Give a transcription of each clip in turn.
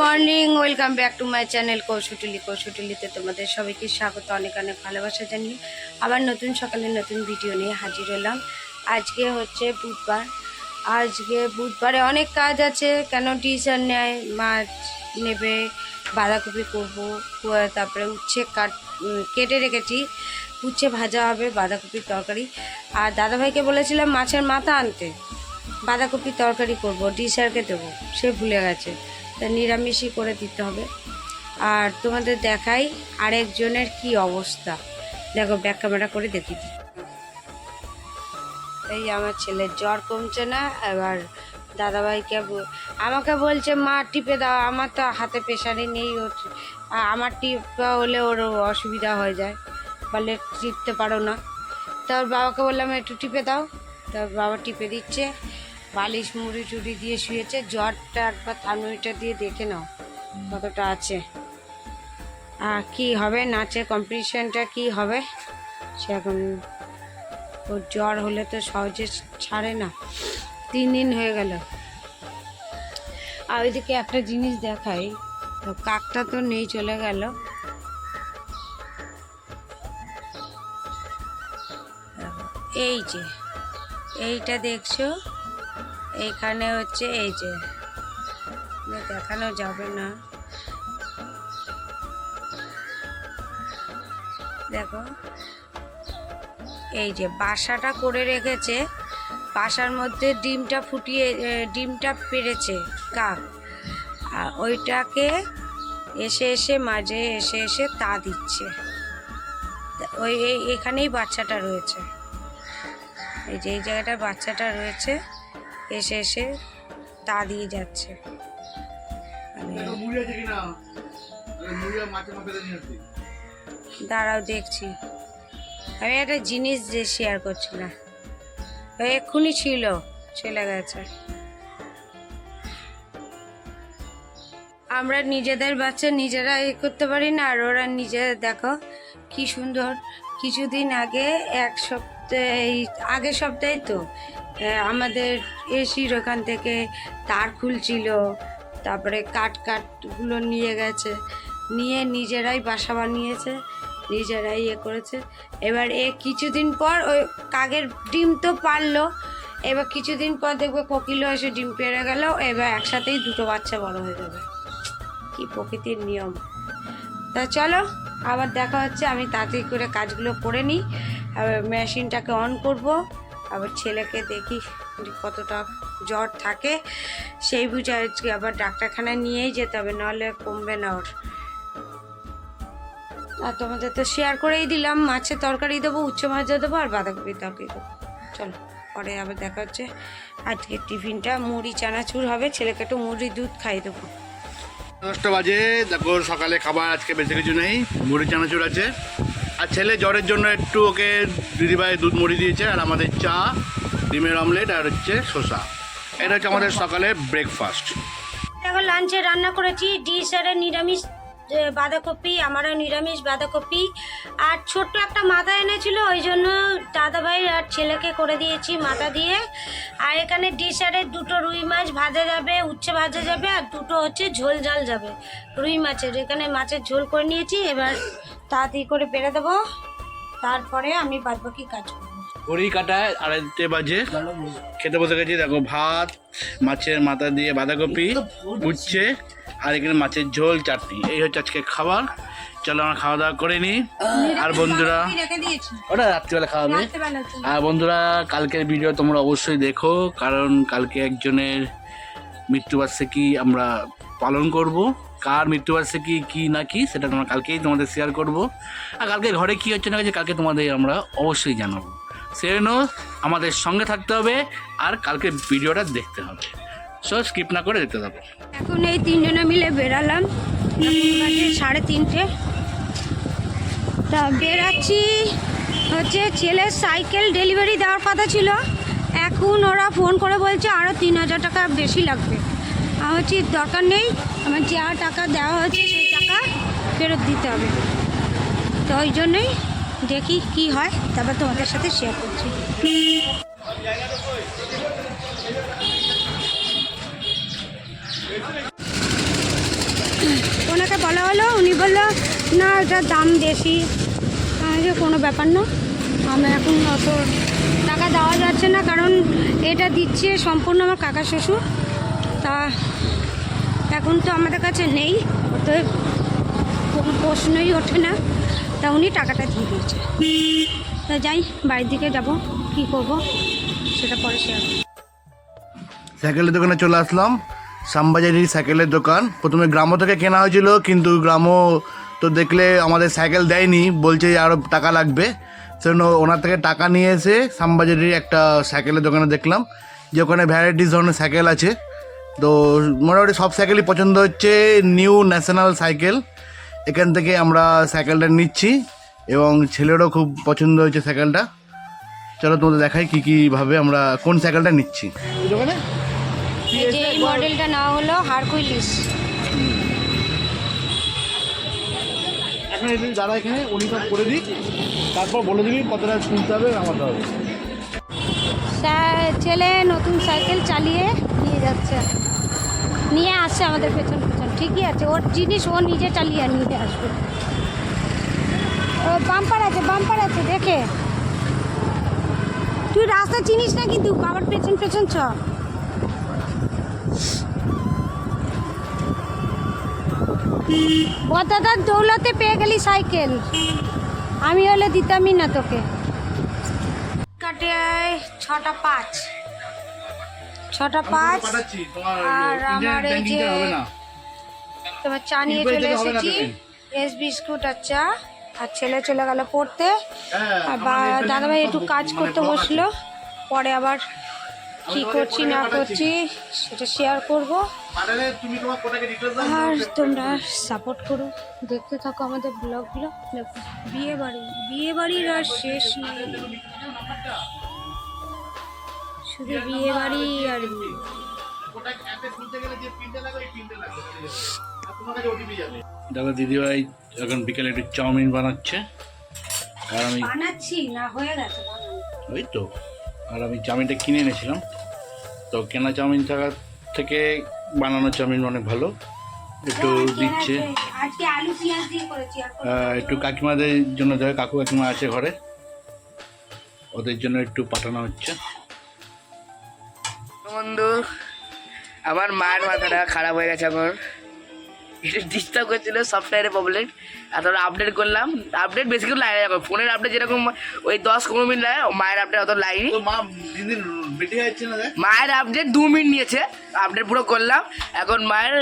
Morning, welcome back to my channel কৌশুটুলি কৌশুটুলিতে তোমাদের সবাইকে স্বাগত, অনেক অনেক ভালোবাসা জানিয়ে আবার নতুন সকালে নতুন ভিডিও নিয়ে হাজির হলাম। আজকে হচ্ছে বুধবার। আজকে বুধবারে অনেক কাজ আছে, কেন টিচার নেয়, মাছ নেবে, বাঁধাকপি করব তারপরে উচ্ছে কাট কেটে রেখেছি। উচ্ছে ভাজা হবে, বাঁধাকপির তরকারি। আর দাদাভাইকে বলেছিলাম মাছের মাথা আনতে, বাঁধাকপির তরকারি করব ডিসারকে দেবো, সে ভুলে গেছে। তা নিরামিষই করে দিতে হবে। আর তোমাদের দেখাই আরেকজনের কি অবস্থা। দেখো ব্যাক ক্যামেরা করে দেখি এই আমার ছেলের জ্বর কমছে না, এবার দাদাভাইকে আমাকে বলছে, মা, টিপে দাও, আমার তো হাতে প্রেশারে নেই ওর আমার টিপা হলে ওর অসুবিধা হয়ে যায়, বলে টিপতে পারো না। তার বাবাকে বললাম, একটু টিপে দাও। তার বাবা টিপে দিচ্ছে। বালিশ মুড়ি টুড়ি দিয়ে শুয়েছে। জ্বরটা একবার থানুইটা দিয়ে দেখে নাও কতটা আছে। আর কি হবে? নাচের কম্পিটিশনটা কি হবে? সে এখন ওর জ্বর হলে তো সহজে ছাড়ে না। তিন দিন হয়ে গেল। আর ওইদিকে একটা জিনিস দেখাই। তো কাকটা তো নেই চলে গেল। এই যে এইটা দেখছ? এইখানে হচ্ছে এই যে দেখানো যাবে না। দেখো, এই যে বাসাটা করে রেখেছে, বাসার মধ্যে ডিমটা ফুটিয়ে ডিমটা পেরেছে, কাক। আর ওইটাকে এসে এসে মাঝে এসে এসে তা দিচ্ছে। ওই এখানেই বাচ্চাটা রয়েছে। এই যে, এই জায়গাটা বাচ্চাটা রয়েছে। এসে এসে তা দিয়ে যাচ্ছে। মানে দাঁড়াও দেখছি। আমি একটা জিনিস যে শেয়ার করছিলাম। ওই এক্ষুনি ছিল চলে গেছে। আমরা নিজেদের বাচ্চা নিজেরা এ করতে পারি না আর ওরা নিজেরা দেখো কি সুন্দর। কিছুদিন আগে এক সপ্তাহে এই আগের সপ্তাহে তো আমাদের এসির ওখান থেকে তার খুলছিল, তারপরে কাঠ কাঠগুলো নিয়ে গেছে, নিয়ে নিজেরাই বাসা বানিয়েছে, নিজেরাই ইয়ে করেছে। এবার এ কিছুদিন পর ওই কাকের ডিম তো পারল, এবার কিছুদিন পর দেখবে কোকিলও এসে ডিম পেড়ে গেল, এবার একসাথেই দুটো বাচ্চা বড় হয়ে যাবে। কি প্রকৃতির নিয়ম। তা চলো, আবার দেখা হচ্ছে, আমি তাড়াতাড়ি করে কাজগুলো করে নিই মেশিনটাকে অন করব। আবার ছেলেকে দেখি কতটা জ্বর থাকে। সেই বুঝে আজকে আবার ডাক্তারখানায় নিয়েই যেতে হবে, নাহলে কমবে না ওর। আর তোমাদের তো শেয়ার করেই দিলাম, মাছের তরকারি দেবো, উচ্চ ভাজা দেবো, আর বাঁধাকপির তরকারি দেবো। চলো, পরে আবার দেখা হচ্ছে। আজকে টিফিনটা মুড়ি, চানাচুর হবে, ছেলেকে একটু মুড়ি, দুধ খাইয়ে দেবো। দশটা বাজে, দেখো সকালে খাবার, আজকে বেশি কিছু নেই, মুড়ি, চানাচুর আছে। আর ছেলে জ্বরের জন্য একটু ওকে দিদিভাই দুধ মুড়ি দিয়েছে আর আমাদের চা, ডিমের অমলেট আর হচ্ছে শসা। এটা হচ্ছে আমাদের সকালে ব্রেকফাস্ট দেখো লাঞ্চে রান্না করেছি, ডিশ আর নিরামিষ বাঁধাকপি, আমারও নিরামিষ বাঁধাকপি। আর ছোট্ট একটা মাথা এনেছিল, ওই জন্য দাদাভাই আর ছেলেকে করে দিয়েছি মাথা দিয়ে। আর এখানে ডিশারে দুটো রুই মাছ ভাজা যাবে, উচ্ছে ভাজা যাবে, আর দুটো হচ্ছে ঝোল ঝাল যাবে। রুই মাছের, এখানে মাছের ঝোল করে নিয়েছি, এবার তাড়াতাড়ি করে বেড়ে দেবো। তারপরে আমি বাদবাকি কাজ করব। ঘড়ি কাটায় আড়াইটে বাজে। খেতে বসে গেছি দেখো ভাত মাছের মাথা দিয়ে বাঁধাকপি উচ্ছে আর এখানে মাছের ঝোল চাটনি। এই হচ্ছে আজকে খাবার। চলো আমরা খাওয়া দাওয়া করে নিই। আর বন্ধুরা ওটা রাত্রিবেলা খাওয়া হবে। আর বন্ধুরা কালকের ভিডিও তোমরা অবশ্যই দেখো কারণ কালকে একজনের মৃত্যুবার্ষিকী আমরা পালন করব। কার মৃত্যুবার্ষিকী কি না কি সেটা তোমরা কালকেই তোমাদের শেয়ার করব। আর কালকে ঘরে কি হচ্ছে না হচ্ছে কালকে তোমাদের আমরা অবশ্যই জানাব। সেজন্য আমাদের সঙ্গে থাকতে হবে আর কালকে ভিডিওটা দেখতে হবে। সো স্কিপ না করে দেখতে থাকো। এখন এই তিনজনে মিলে বেরালাম। সাড়ে তিনটে। তা বেরাচ্ছি হচ্ছে ছেলের সাইকেল ডেলিভারি দেওয়ার কথা ছিল। এখন ওরা ফোন করে বলছে আরও তিন হাজার টাকা বেশি লাগবে। হচ্ছে দরকার নেই। আমার যা টাকা দেওয়া হয়েছে, সেই টাকা ফেরত দিতে হবে। তো ওই জন্যই দেখি কি হয়, তারপর তোমাদের সাথে শেয়ার করছি। ওনাকে বলা হলো, উনি বলল, না এটার দাম বেশি। আমি যে কোনো ব্যাপার না। আমি এখন অত টাকা দেওয়া যাচ্ছে না, কারণ এটা দিচ্ছে সম্পূর্ণ আমার কাকা শ্বশুর। তা এখন তো আমাদের কাছে নেই, অতএব কোনো প্রশ্নই ওঠে না। তা উনি টাকাটা দিয়ে দিয়েছে। তা যাই, বাড়ির দিকে যাব, কি করব সেটা পরে শেয়ার। সাইকেলের দোকানে চলে আসলাম। শ্যামবাজারি সাইকেলের দোকান। প্রথমে গ্রাম থেকে কেনা হয়েছিল, কিন্তু গ্রাম তো দেখলে আমাদের সাইকেল দেয়নি, বলছে আরও টাকা লাগবে। সেজন্য ওনার থেকে টাকা নিয়ে এসে শ্যামবাজারির একটা সাইকেলের দোকানে দেখলাম, যে ওখানে ভ্যারাইটিস ধরনের সাইকেল আছে। তো মোটামুটি সব সাইকেলই পছন্দ হচ্ছে নিউ ন্যাশনাল সাইকেল এখান থেকে আমরা সাইকেলটা নিচ্ছি এবং ছেলেরও খুব পছন্দ হয়েছে সাইকেলটা চলো তোমাদের দেখাই কী কীভাবে আমরা কোন সাইকেলটা নিচ্ছি। এই মডেলটা না হলো হারকুইলিস এখন দাদা এখানে উনি সব করে দিক। তারপর বলে দিবি কতটা শুনতে হবে হবে। ছেলে নতুন সাইকেল চালিয়ে নিয়ে যাচ্ছে। নিয়ে আসছে আমাদের পেছন পেছন। ঠিকই আছে, ওর জিনিস ও নিজে চালিয়ে নিয়ে আসবে। বাম্পার আছে বাম্পার আছে, দেখে। তুই রাস্তা চিনিস না কিন্তু, বাবার পেছন পেছন চ। বদাদার দৌলতে পেয়ে গেলি সাইকেল। আমি হলে দিতামই না তোকে। কাটে ছটা পাঁচ। ছটা পাঁচ আর আমার এই যে- তোমার চা নিয়ে চলে এসেছি এস বিস্কুট আর চা আর ছেলে চলে গেল পড়তে। হ্যাঁ, আর বা দাদাভাই একটু কাজ করতে বসল পরে আবার কি করছি না করছি সেটা শেয়ার করব। আর তোমরা সাপোর্ট করো দেখতে থাকো আমাদের ব্লগগুলো বিয়ে বাড়ি বিয়ে বাড়ির আর শেষ নেই। শুধু বিয়ে বাড়ি আর বিয়ে দেখো দিদিভাই এখন বিকেলে একটু চাউমিন বানাচ্ছে। আর আমি বানাচ্ছি না হয়ে গেছে বানানো। ওই তো। আর আমি চাউমিনটা কিনে এনেছিলাম। তো কেনা চাউমিন থাকার থেকে বানানো চাউমিন অনেক ভালো। একটু দিচ্ছে। আজকে আলু পেঁয়াজ দিয়ে করেছি আর কোনো- আহ, একটু কাকিমাদের জন্য দেয় কাকু কাকিমা আছে ঘরে। ওদের জন্য একটু পাঠানো হচ্ছে। আমার মায়ের মাথাটা খারাপ হয়ে গেছে এখন ডিস্টার্ব করছিল সফটওয়্যারে প্রবলেম আর তারপরে আপডেট করলাম। আপডেট বেশি করে লাগে এখন ফোনের আপডেট যেরকম ওই দশ পনেরো মিনিট লাগে মায়ের আপডেট অত লাইনি মায়ের আপডেট দু মিনিট নিয়েছে। আপডেট পুরো করলাম। এখন মায়ের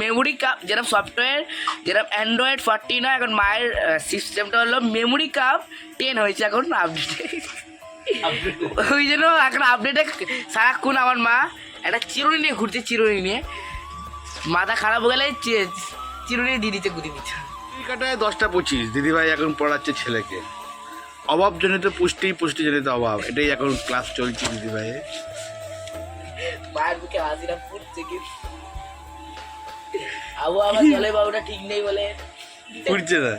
মেমোরি কাপ যেরকম সফটওয়্যার যেরকম অ্যান্ড্রয়েড ফর্টি নয় এখন মায়ের সিস্টেমটা হলো মেমোরি কাপ টেন হয়েছে এখন আপডেটে ওই জন্য এখন আপডেটে সারাক্ষণ আমার মা একটা চিরুনি নিয়ে ঘুরছে চিরুনি নিয়ে। মাথা খারাপ হয়ে গেলে চিরুনি দিচ্ছে গুদি দিচ্ছে। কাটায় দশটা পঁচিশ। দিদিভাই এখন পড়াচ্ছে ছেলেকে। অভাবজনিত পুষ্টি পুষ্টিজনিত অভাব। এটাই এখন ক্লাস চলছে দিদিভাই মায়ের মুখে হাসিটা ফুটছে কি? আবু জলে বাবুটা ঠিক নেই বলে। ফুটছে না।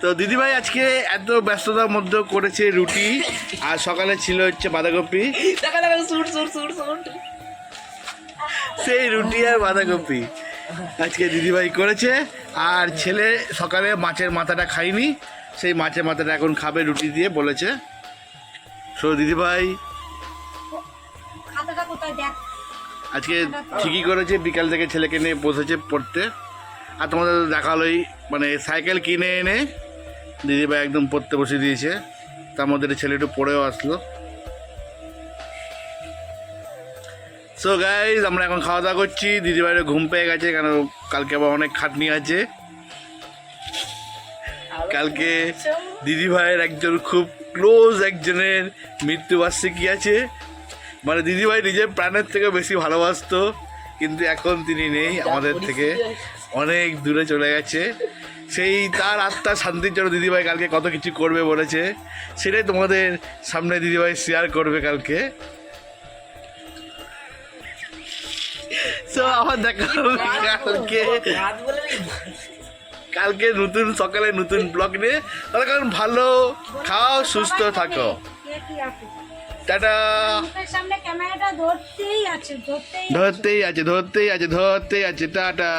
তো দিদিভাই আজকে এত ব্যস্ততার মধ্যে করেছে রুটি আর সকালে ছিল হচ্ছে বাঁধাকপি। দেখা দেখা সুট সুট সুট সুট সেই রুটি আর বাঁধাকপি। আজকে দিদিভাই করেছে আর ছেলে সকালে মাছের মাথাটা খাইনি সেই মাছের মাথাটা এখন খাবে রুটি দিয়ে বলেছে। সো দিদিভাই আজকে ঠিকই করেছে বিকাল থেকে ছেলেকে নিয়ে বসেছে পড়তে। আর তোমাদের দেখালোই মানে সাইকেল কিনে এনে দিদিভাই একদম পড়তে বসে দিয়েছে। তার মধ্যে ছেলে একটু পড়েও আসলো। সো গাইজ আমরা এখন খাওয়া দাওয়া করছি। দিদিভাইয়ের ঘুম পেয়ে গেছে, কেন কালকে আবার অনেক খাটনি আছে। কালকে দিদিভাইয়ের একজন খুব ক্লোজ একজনের মৃত্যুবার্ষিকী আছে। মানে দিদিভাই নিজের প্রাণের থেকে বেশি ভালোবাসতো, কিন্তু এখন তিনি নেই আমাদের থেকে। অনেক দূরে চলে গেছে। সেই তার আত্মার শান্তির জন্য দিদিভাই কালকে কত কিছু করবে বলেছে। সেটাই তোমাদের সামনে দিদিভাই শেয়ার করবে কালকে। সো আবার দেখা হবে কালকে। কালকে নতুন সকালে নতুন ব্লগ নিয়ে। তাহলে কারণ ভালো খাও সুস্থ থাকো। টাটা। আছে ধরতেই আছে ধরতেই আছে ধরতেই আছে। টাটা।